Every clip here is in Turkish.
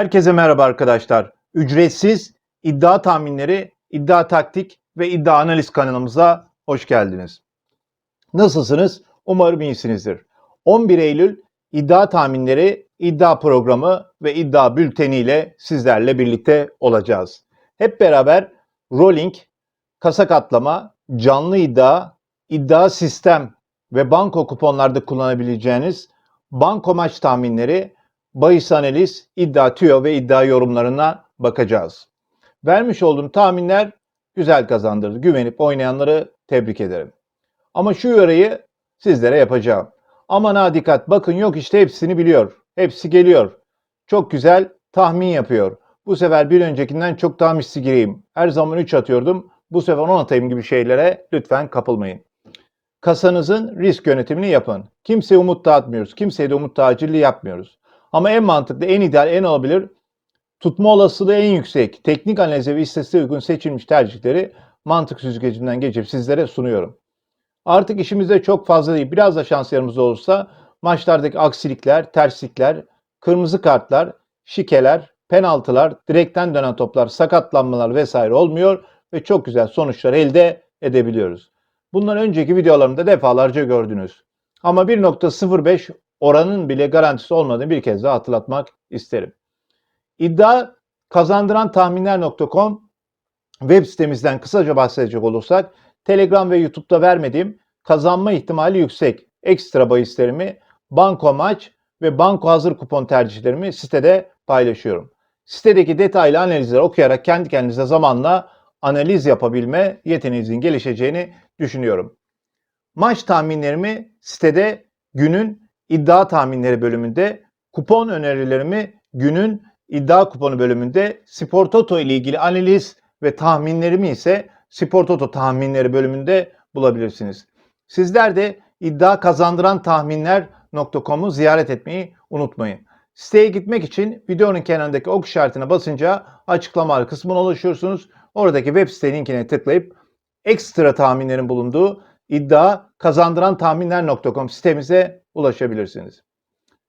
Herkese merhaba arkadaşlar. Ücretsiz iddia tahminleri, iddia taktik ve iddia analiz kanalımıza hoş geldiniz. Nasılsınız? Umarım iyisinizdir. 11 Eylül iddia tahminleri, iddia programı ve iddia bülteni ile sizlerle birlikte olacağız. Hep beraber rolling, kasa katlama, canlı iddia, iddia sistem ve banko kuponlarda kullanabileceğiniz banko maç tahminleri, bahis analiz, iddia tüyo ve iddia yorumlarına bakacağız. Vermiş olduğum tahminler güzel kazandırdı. Güvenip oynayanları tebrik ederim. Ama şu uyarıyı sizlere yapacağım. Aman ha dikkat bakın yok işte hepsini biliyor. Hepsi geliyor. Çok güzel tahmin yapıyor. Bu sefer bir öncekinden çok daha misli gireyim. Her zaman 3 atıyordum. Bu sefer 10 atayım gibi şeylere lütfen kapılmayın. Kasanızın risk yönetimini yapın. Kimseye umut dağıtmıyoruz. Kimseye de umut tacirliği yapmıyoruz. Ama en mantıklı, en ideal, en olabilir tutma olasılığı en yüksek, teknik analize ve istatistiğe uygun seçilmiş tercihleri mantık süzgecinden geçirip sizlere sunuyorum. Artık işimizde çok fazla değil, biraz da şans yanımızda olursa maçlardaki aksilikler, terslikler, kırmızı kartlar, şikeler, penaltılar, direkten dönen toplar, sakatlanmalar vesaire olmuyor ve çok güzel sonuçlar elde edebiliyoruz. Bundan önceki videolarımda defalarca gördünüz. Ama 1.05 oranın bile garantisi olmadığını bir kez daha hatırlatmak isterim. İddia kazandıran tahminler.com web sitemizden kısaca bahsedecek olursak Telegram ve YouTube'da vermediğim kazanma ihtimali yüksek ekstra bahislerimi, banko maç ve banko hazır kupon tercihlerimi sitede paylaşıyorum. Sitedeki detaylı analizleri okuyarak kendi kendinize zamanla analiz yapabilme yeteneğinizin gelişeceğini düşünüyorum. Maç tahminlerimi sitede günün iddia tahminleri bölümünde, kupon önerilerimi günün iddia kuponu bölümünde, Spor Toto ile ilgili analiz ve tahminlerimi ise Spor Toto tahminleri bölümünde bulabilirsiniz. Sizler de iddia kazandıran tahminler.com'u ziyaret etmeyi unutmayın. Siteye gitmek için videonun kenarındaki ok işaretine basınca açıklamalar kısmına ulaşıyorsunuz. Oradaki web site linkine tıklayıp ekstra tahminlerin bulunduğu iddia kazandıran tahminler.com sitemize ulaşabilirsiniz.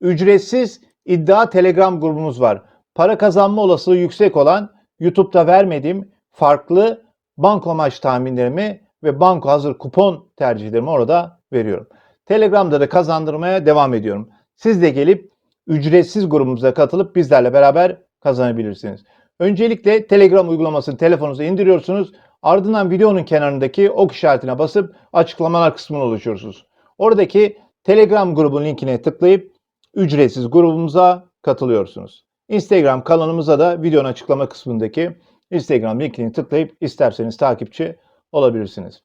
Ücretsiz iddia telegram grubumuz var. Para kazanma olasılığı yüksek olan YouTube'da vermediğim farklı banko maç tahminlerimi ve banko hazır kupon tercihlerimi orada veriyorum. Telegram'da da kazandırmaya devam ediyorum. Siz de gelip ücretsiz grubumuza katılıp bizlerle beraber kazanabilirsiniz. Öncelikle Telegram uygulamasını telefonunuza indiriyorsunuz. Ardından videonun kenarındaki ok işaretine basıp açıklamalar kısmına ulaşıyorsunuz. Oradaki Telegram grubun linkine tıklayıp ücretsiz grubumuza katılıyorsunuz. Instagram kanalımıza da videonun açıklama kısmındaki Instagram linkini tıklayıp isterseniz takipçi olabilirsiniz.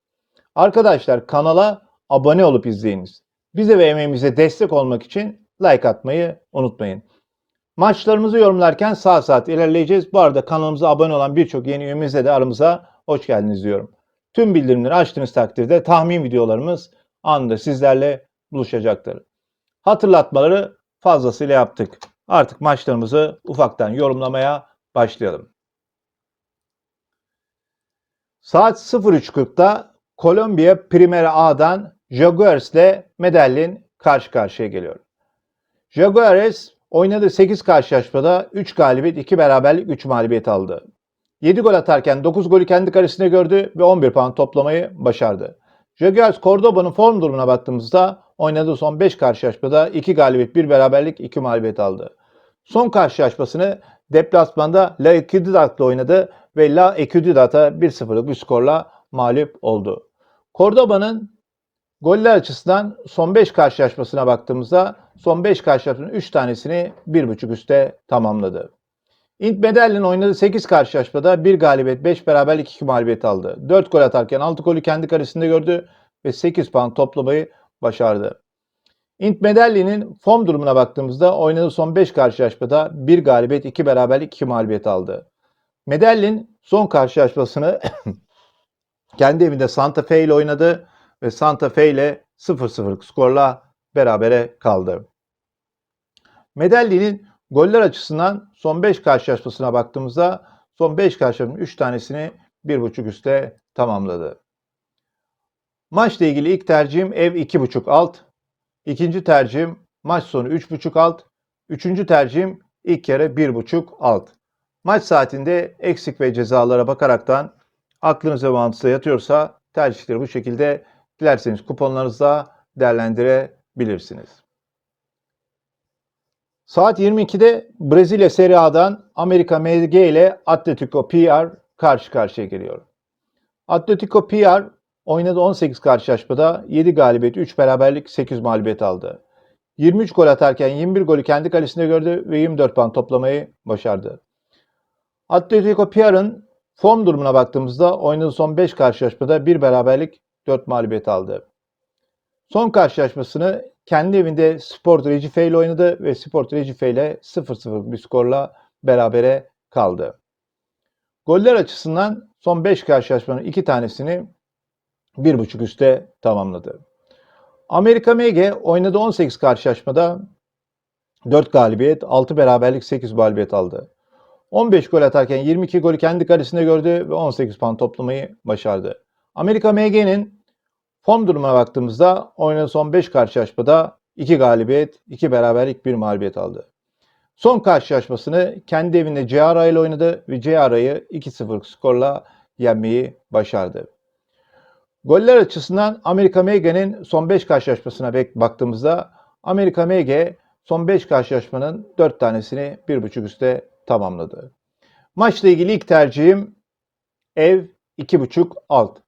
Arkadaşlar kanala abone olup izleyiniz. Bize ve emeğimize destek olmak için like atmayı unutmayın. Maçlarımızı yorumlarken sağ saat ilerleyeceğiz. Bu arada kanalımıza abone olan birçok yeni üyemizle de aramıza hoş geldiniz diyorum. Tüm bildirimleri açtığınız takdirde tahmin videolarımız anında sizlerle buluşacaktır. Hatırlatmaları fazlasıyla yaptık. Artık maçlarımızı ufaktan yorumlamaya başlayalım. Saat 03.40'da Kolombiya Primera A'dan Jaguars ile Medellin karşı karşıya geliyor. Jaguares oynadığı 8 karşılaşmada 3 galibiyet, 2 beraberlik, 3 mağlubiyet aldı. 7 gol atarken 9 golü kendi karesinde gördü ve 11 puan toplamayı başardı. Jaguars Cordoba'nın form durumuna baktığımızda oynadığı son 5 karşılaşmada 2 galibiyet, 1 beraberlik, 2 mağlubiyet aldı. Son karşılaşmasını deplasmanda La Equidad'la oynadı ve La Equidad'a 1-0'lık bir skorla mağlup oldu. Cordoba'nın goller açısından son 5 karşılaşmasına baktığımızda son 5 karşılaşmanın 3 tanesini 1.5 üste tamamladı. Int Medellin'in oynadığı 8 karşılaşmada 1 galibiyet, 5 beraberlik, 2 mağlubiyet aldı. 4 gol atarken 6 golü kendi kalesinde gördü ve 8 puan toplamayı başardı. Int Medellin'in form durumuna baktığımızda oynadığı son 5 karşılaşmada 1 galibiyet, 2 beraberlik, 2 mağlubiyet aldı. Medellin son karşılaşmasını kendi evinde Santa Fe ile oynadı ve Santa Fe ile 0-0 skorla berabere kaldı. Medellin'in goller açısından son 5 karşılaşmasına baktığımızda son 5 karşılaşmanın 3 tanesini 1.5 üste tamamladı. Maçla ilgili ilk tercihim ev 2.5 alt. İkinci tercihim maç sonu 3.5 alt. Üçüncü tercihim İlk yarı 1.5 alt. Maç saatinde eksik ve cezalara bakaraktan aklınıza mantığa yatıyorsa tercihleri bu şekilde dilerseniz kuponlarınızda değerlendirebilirsiniz. Saat 22'de Brezilya Serie A'dan Amerika MG ile Atletico PR karşı karşıya geliyor. Atletico PR oynadı 18 karşılaşmada 7 galibiyet, 3 beraberlik, 8 mağlubiyet aldı. 23 gol atarken 21 golü kendi kalesinde gördü ve 24 puan toplamayı başardı. Atletico PR'ın form durumuna baktığımızda oynadığı son 5 karşılaşmada 1 beraberlik, 4 mağlubiyet aldı. Son karşılaşmasını kendi evinde Sport Recife ile oynadı ve Sport Recife ile 0-0 bir skorla berabere kaldı. Goller açısından son 5 karşılaşmanın 2 tanesini 1.5 üste tamamladı. Amerika MG oynadı 18 karşılaşmada 4 galibiyet, 6 beraberlik, 8 mağlubiyet aldı. 15 gol atarken 22 golü kendi kalesinde gördü ve 18 puan toplamayı başardı. Amerika MG'nin form durumuna baktığımızda oynadığı son 5 karşılaşmada 2 galibiyet, 2 beraberlik, 1 mağlubiyet aldı. Son karşılaşmasını kendi evinde Ceara ile oynadı ve Ceara'yı 2-0 skorla yenmeyi başardı. Goller açısından Amerika MG'nin son 5 karşılaşmasına baktığımızda Amerika MG son 5 karşılaşmanın 4 tanesini 1.5 üste tamamladı. Maçla ilgili ilk tercihim ev 2.5 alt.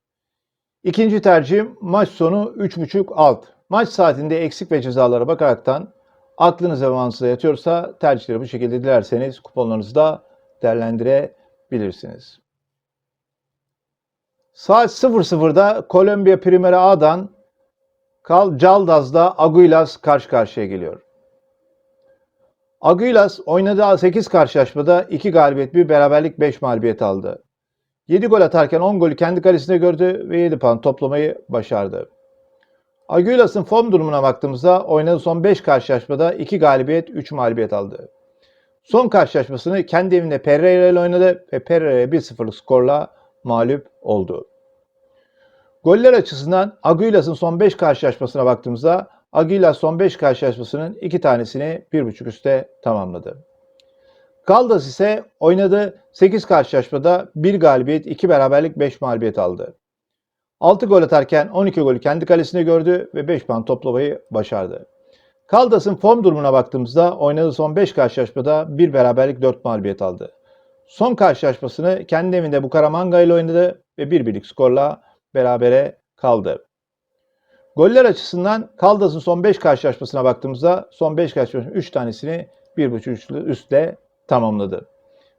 İkinci tercihim maç sonu 3.5 alt. Maç saatinde eksik ve cezalara bakaraktan aklınız ve mantığınıza yatıyorsa tercihleri bu şekilde dilerseniz kuponlarınızda değerlendirebilirsiniz. Saat 00'da Kolombiya Primera A'dan Cal Caldaz'da Aguilas karşı karşıya geliyor. Aguilas oynadığı 8 karşılaşmada 2 galibiyet, 1 beraberlik, 5 mağlubiyet aldı. 7 gol atarken 10 golü kendi kalesinde gördü ve 7 puan toplamayı başardı. Aguilas'ın form durumuna baktığımızda oynadığı son 5 karşılaşmada 2 galibiyet, 3 mağlubiyet aldı. Son karşılaşmasını kendi evinde Pereira ile oynadı ve Pereira'ya 1-0'lık skorla mağlup oldu. Goller açısından Aguilas'ın son 5 karşılaşmasına baktığımızda Aguilas son 5 karşılaşmasının 2 tanesini 1.5 üste tamamladı. Caldas ise oynadığı 8 karşılaşmada 1 galibiyet, 2 beraberlik, 5 mağlubiyet aldı. 6 gol atarken 12 golü kendi kalesinde gördü ve 5 puan toplamayı başardı. Caldas'ın form durumuna baktığımızda oynadığı son 5 karşılaşmada 1 beraberlik 4 mağlubiyet aldı. Son karşılaşmasını kendi evinde Bucaramanga ile oynadı ve bir birlik skorla berabere kaldı. Goller açısından Kaldas'ın son 5 karşılaşmasına baktığımızda son 5 karşılaşmasının 3 tanesini 1.5 üstle tamamladı.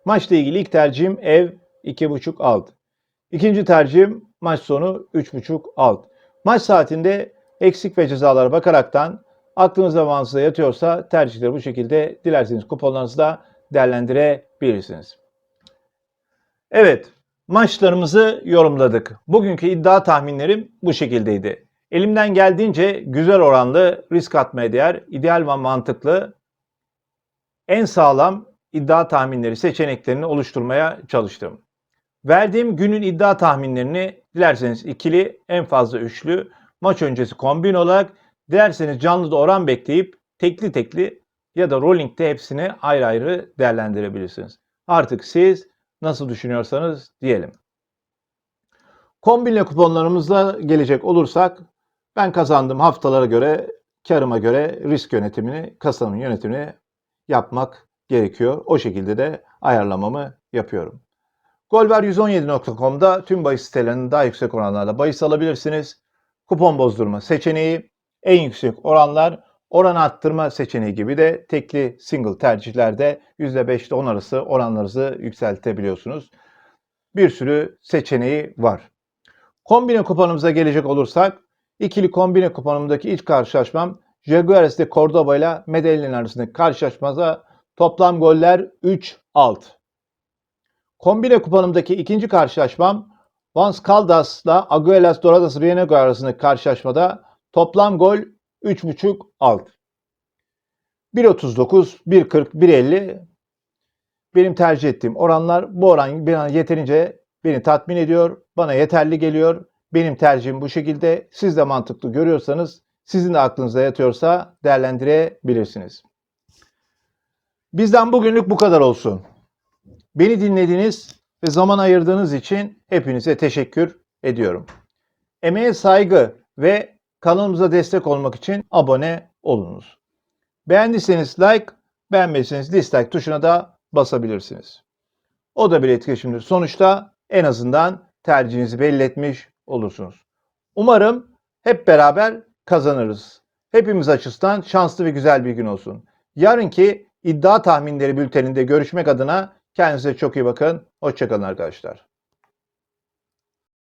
Maçla ilgili ilk tercihim ev 2.5 alt. İkinci tercihim maç sonu 3.5 alt. Maç saatinde eksik ve cezalara bakaraktan aklınızda mantığınıza yatıyorsa tercihleri bu şekilde dilerseniz kuponlarınızda değerlendirebilirsiniz. Evet, maçlarımızı yorumladık. Bugünkü iddia tahminlerim bu şekildeydi. Elimden geldiğince güzel oranlı, risk atmaya değer, ideal ve mantıklı, en sağlam iddia tahminleri seçeneklerini oluşturmaya çalıştım. Verdiğim günün iddia tahminlerini dilerseniz ikili, en fazla üçlü, maç öncesi kombin olarak, dilerseniz canlı da oran bekleyip tekli tekli ya da rolling'de hepsini ayrı ayrı değerlendirebilirsiniz. Artık siz nasıl düşünüyorsanız diyelim. Kombinle kuponlarımızla gelecek olursak ben kazandığım haftalara göre, karıma göre risk yönetimini, kasanın yönetimini yapmak gerekiyor. O şekilde de ayarlamamı yapıyorum. Golver117.com'da tüm bahis sitelerinin daha yüksek oranlarla bahis alabilirsiniz. Kupon bozdurma seçeneği, en yüksek oranlar, oran arttırma seçeneği gibi de tekli single tercihlerde %5 ile 10 arası oranlarınızı yükseltebiliyorsunuz. Bir sürü seçeneği var. Kombine kuponumuza gelecek olursak, ikili kombine kuponumdaki ilk karşılaşmam Jaguares de Cordoba ile Medellin arasındaki karşılaşmada toplam goller 3 alt. Kombine kuponumdaki ikinci karşılaşmam Vans Caldas ile Aguilas Doradas Rienego arasındaki karşılaşmada toplam gol 3.5 alt. 1.39, 1.40, 1.50 benim tercih ettiğim oranlar. Bu oran yeterince beni tatmin ediyor. Bana yeterli geliyor. Benim tercihim bu şekilde. Siz de mantıklı görüyorsanız, sizin de aklınıza yatıyorsa değerlendirebilirsiniz. Bizden bugünlük bu kadar olsun. Beni dinlediğiniz ve zaman ayırdığınız için hepinize teşekkür ediyorum. Emeğe saygı ve kanalımıza destek olmak için abone olunuz. Beğendiyseniz like, beğenmediyseniz dislike tuşuna da basabilirsiniz. O da bir etkileşimdir. Sonuçta en azından tercihinizi belli etmiş olursunuz. Umarım hep beraber kazanırız. Hepimiz açısından şanslı ve güzel bir gün olsun. Yarınki iddia tahminleri bülteninde görüşmek adına kendinize çok iyi bakın. Hoşçakalın arkadaşlar.